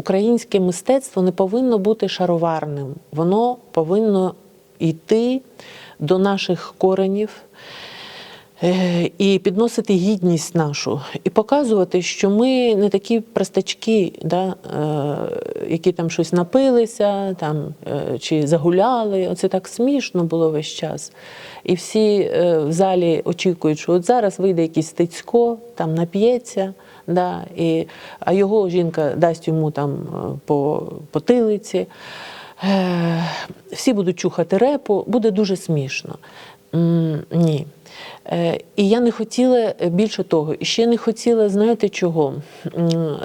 українське мистецтво не повинно бути шароварним. Воно повинно йти до наших коренів. Е, І підносити гідність нашу, і показувати, що ми не такі простачки, да, е, які там щось напилися, там, е, чи загуляли. Оце так смішно було весь час. І всі в залі очікують, що от зараз вийде якийсь стецько, там нап'ється, да, і, а його жінка дасть йому там е, по потилиці. Е, Всі будуть чухати репу, буде дуже смішно. М, Ні. Е, І я не хотіла е, більше того, ще не хотіла, знаєте чого?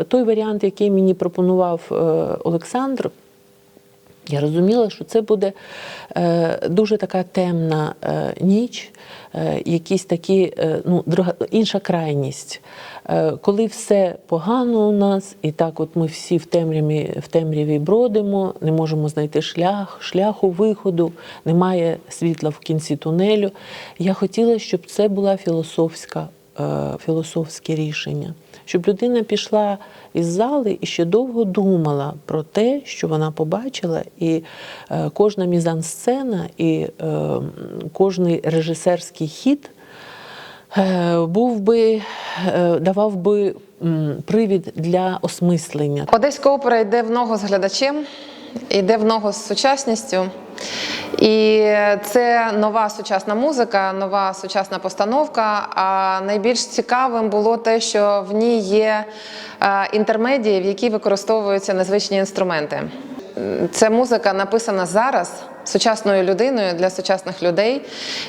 Той варіант, який мені пропонував е, Олександр, я розуміла, що це буде е, дуже така темна е, ніч, е, якісь такі, ну, друга, інша крайність. Коли все погано у нас, і так от ми всі в темряві, в темряві бродимо, не можемо знайти шлях, шляху виходу, немає світла в кінці тунелю. Я хотіла, щоб це була філософська, філософське рішення, щоб людина пішла із зали і ще довго думала про те, що вона побачила, і е, кожна мізансцена, і е, кожний режисерський хід е, був би, е, давав би привід для осмислення. Одеська опера йде в ногу з глядачем, йде в ногу з сучасністю. І це нова сучасна музика, нова сучасна постановка. А найбільш цікавим було те, що в ній є е, інтермедії, в якій використовуються незвичні інструменти. Це музика написана зараз сучасною людиною для сучасних людей.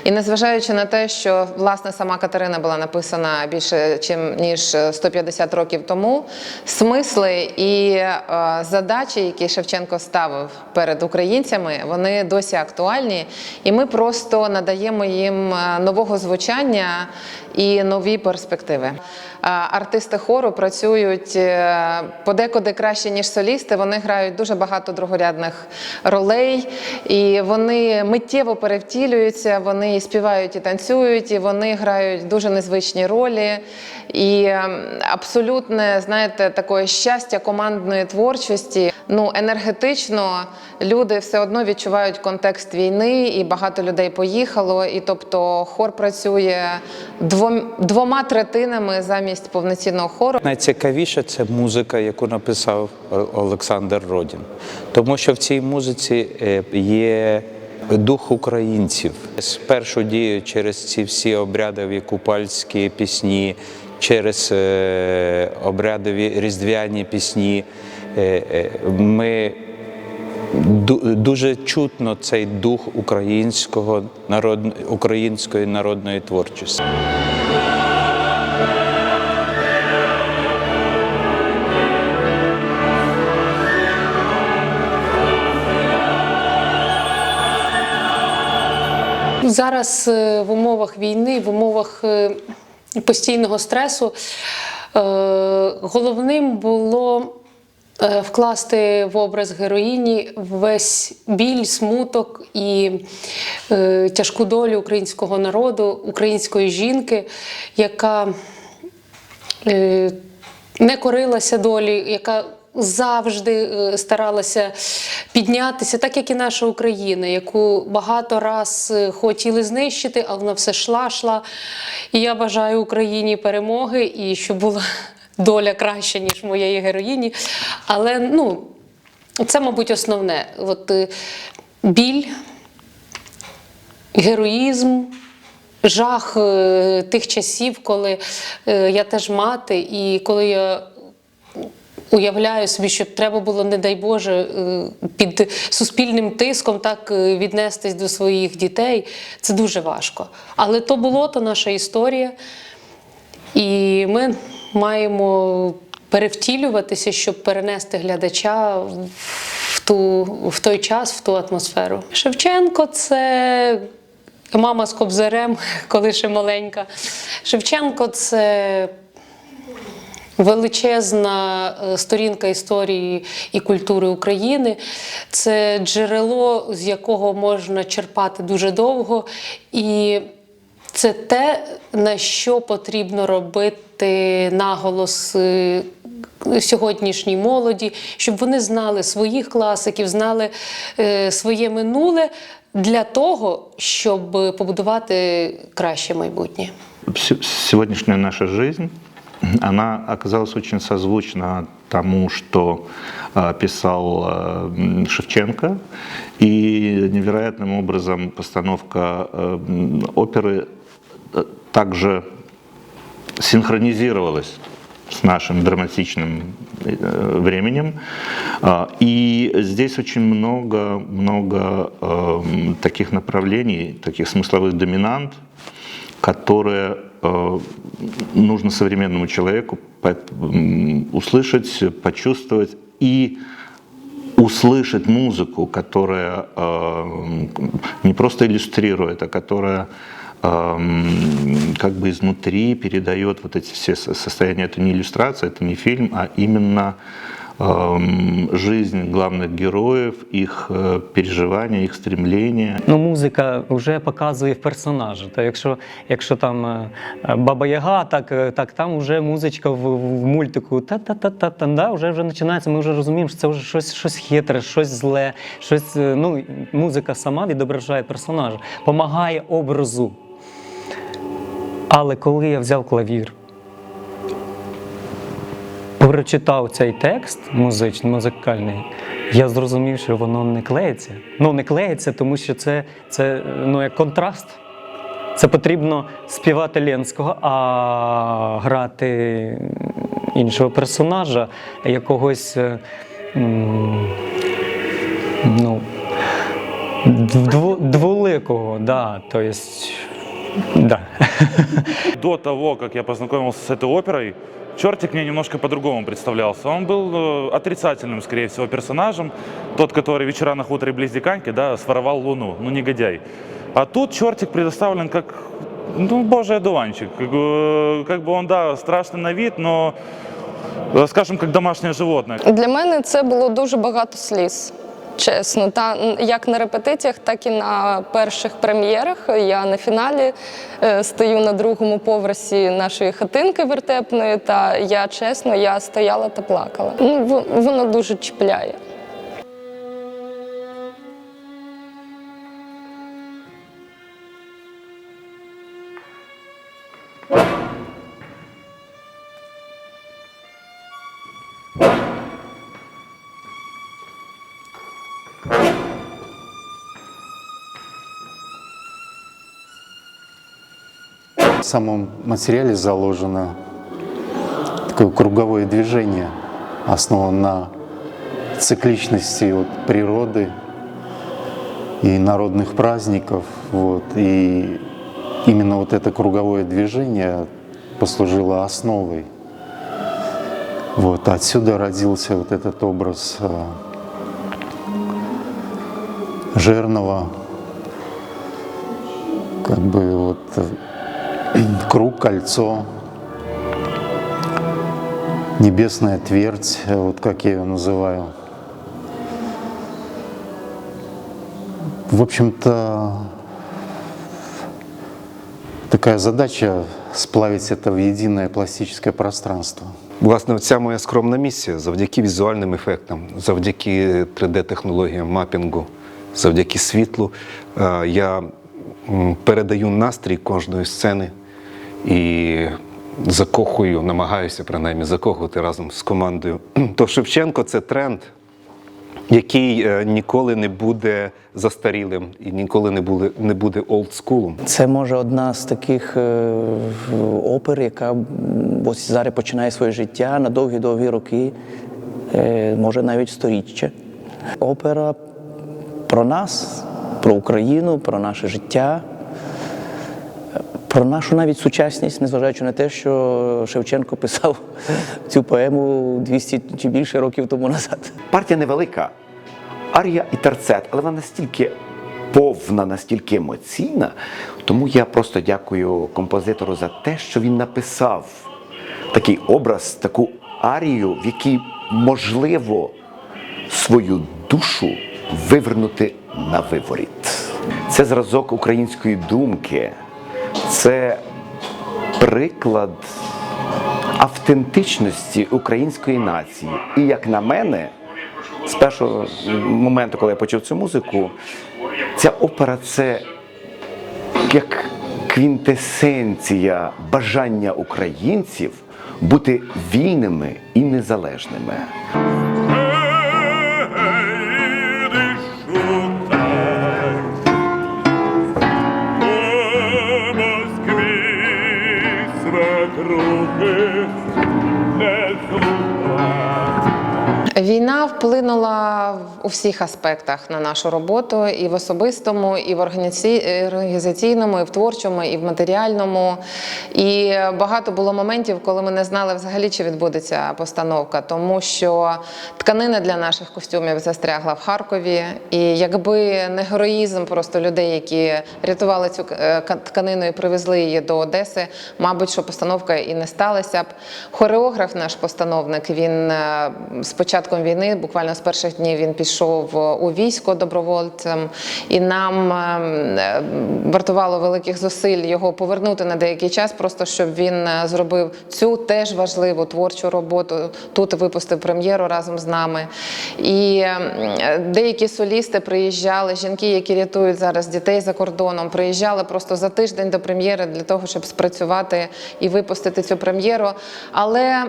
І незважаючи на те, що власне сама Катерина була написана більше чим ніж 150 років тому, смисли і е, задачі, які Шевченко ставив перед українцями, вони досі актуальні, і ми просто надаємо їм е, нового звучання і нові перспективи. Артисти хору працюють е, подекуди краще, ніж солісти. Вони грають дуже багато другорядних ролей, і вони миттєво перевтілюються, вони і співають і танцюють, і вони грають дуже незвичні ролі. І абсолютне, знаєте, такое щастя командної творчості. Ну, енергетично люди все одно відчувають контекст війни, і багато людей поїхало. І тобто хор працює двом, двома третинами замість повноцінного хору. Найцікавіше це музика, яку написав Олександр Родін, тому що в цій музиці е, дух українців. Спершу діє через ці всі обрядові купальські пісні, через е, обрядові різдвяні пісні. Е, е, Ми дуже чутно цей дух українського народ, української народної творчості. Зараз е, в умовах війни, в умовах е, постійного стресу е, головним було вкласти в образ героїні весь біль, смуток і тяжку долю українського народу, української жінки, яка не корилася долі, яка завжди е, старалася піднятися, так як і наша Україна, яку багато раз е, хотіли знищити, а вона все йшла, йшла. І я бажаю Україні перемоги і щоб була доля краща, ніж моєї героїні. Але ну, це, мабуть, основне. От, е, біль, героїзм, жах тих часів, коли я теж мати, і коли я уявляю собі, що треба було, не дай Боже, е, під суспільним тиском так е, віднестись до своїх дітей. Це дуже важко. Але то було, то наша історія. І ми маємо перевтілюватися, щоб перенести глядача в, ту, в той час, в ту атмосферу. Шевченко це мама з кобзарем, коли ще маленька. Шевченко це величезна е, сторінка історії і культури України. Це джерело, з якого можна черпати дуже довго. І це те, на що потрібно робити наголос е, сьогоднішній молоді, щоб вони знали своїх класиків, знали е, своє минуле для того, щоб побудувати краще майбутнє. Сегодняшняя наша жизнь, она оказалась очень созвучна тому, что а, писал а, Шевченко, и невероятным образом постановка а, оперы также синхронизировалась с нашим драматичным э, временем. И здесь очень много, много таких направлений, таких смысловых доминант, которые э, нужно современному человеку услышать, почувствовать и услышать музыку, которая э, не просто иллюстрирует, а которая эм, как бы изнутри передает вот эти все со- состояния. Это не иллюстрация, это не фильм, а именно жизнь главных героев, их э, переживания, их стремления. Ну, музика вже показує персонажа. То якщо, якщо там е, Баба Яга, так, е, так там вже музичка в, в мультику та-та-та-та-та, да, вже, вже починається, ми вже розуміємо, що це вже щось, щось хитре, щось зле, щось, е, ну, музика сама відображає персонажа, допомагає образу. Але коли я взяв клавір, прочитав цей текст музичний, музикальний, я зрозумів, що воно не клеїться. Ну, не клеїться, тому що це, це ну, як контраст. Це потрібно співати Ленського, а грати іншого персонажа, якогось е, ну, дв- дволикого, да, то есть, да. До того, как я познакомился с этой оперой, Чертик мне немножко по-другому представлялся. Он был э, отрицательным, скорее всего, персонажем. Тот, который вечера на хуторе близ Диканьки, да, своровал луну. Ну, негодяй. А тут Чертик предоставлен как, ну, божий одуванчик. Как, бы- как бы он, да, страшный на вид, но, э, скажем, как домашнее животное. Для мене це було дуже багато сліз. Чесно, та як на репетиціях, так і на перших прем'єрах. Я на фіналі е, стою на другому поверсі нашої хатинки вертепної. Та я чесно, я стояла та плакала. Ну воно дуже чіпляє. В самом материале заложено такое круговое движение, основано на цикличности вот, природы и народных праздников. Вот. И именно вот это круговое движение послужило основой. Вот. Отсюда родился вот этот образ э, жирного, как бы вот э, круг, кольцо, небесная твердь, э, вот как я ее называю. В общем-то, такая задача сплавить это в единое пластическое пространство. Власне, ця моя скромна місія завдяки візуальним ефектам, завдяки 3D-технологіям мапінгу, завдяки світлу, е, я м, передаю настрій кожної сцени І закохую, намагаюся принаймні закохувати разом з командою. То Шевченко це тренд, який е, ніколи не буде застарілим і ніколи не буде, не буде олдскулом. Це може одна з таких е, опер, яка ось зараз починає своє життя на довгі-довгі роки, е, може навіть сторіччя. Опера про нас, про Україну, про наше життя, про нашу навіть сучасність, незважаючи на те, що Шевченко писав цю поему 200 чи більше років тому назад. Партія невелика, арія і терцет, але вона настільки повна, настільки емоційна. Тому я просто дякую композитору за те, що він написав такий образ, таку арію, в якій можливо свою душу вивернути на виворіт. Це зразок української думки, це приклад автентичності української нації. І як на мене, з першого моменту, коли я почув цю музику, ця опера це як квінтесенція бажання українців бути вільними і незалежними. Війна вплинула у всіх аспектах на нашу роботу, і в особистому, і в організаці- організаційному, і в творчому, і в матеріальному. І багато було моментів, коли ми не знали взагалі, чи відбудеться постановка, тому що тканина для наших костюмів застрягла в Харкові. І якби не героїзм просто людей, які рятували цю е, тканину і привезли її до Одеси, мабуть, що постановка і не сталася б. Хореограф, наш постановник, він е, з початком війни, буквально з перших днів, він пішов у військо добровольцем, і нам е, е, вартувало великих зусиль його повернути на деякий час, просто щоб він е, зробив цю теж важливу творчу роботу. Тут випустив прем'єру разом з нами. І е, деякі солісти приїжджали, жінки, які рятують зараз дітей за кордоном, приїжджали просто за тиждень до прем'єри для того, щоб спрацювати і випустити цю прем'єру. Але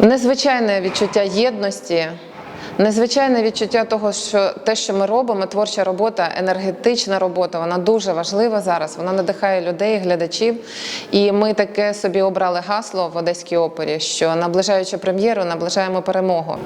незвичайне відчуття єдності. Незвичайне відчуття того, що те, що ми робимо, творча робота, енергетична робота, вона дуже важлива зараз. Вона надихає людей, глядачів. І ми таке собі обрали гасло в Одеській опері, що наближаючи прем'єру, наближаємо перемогу.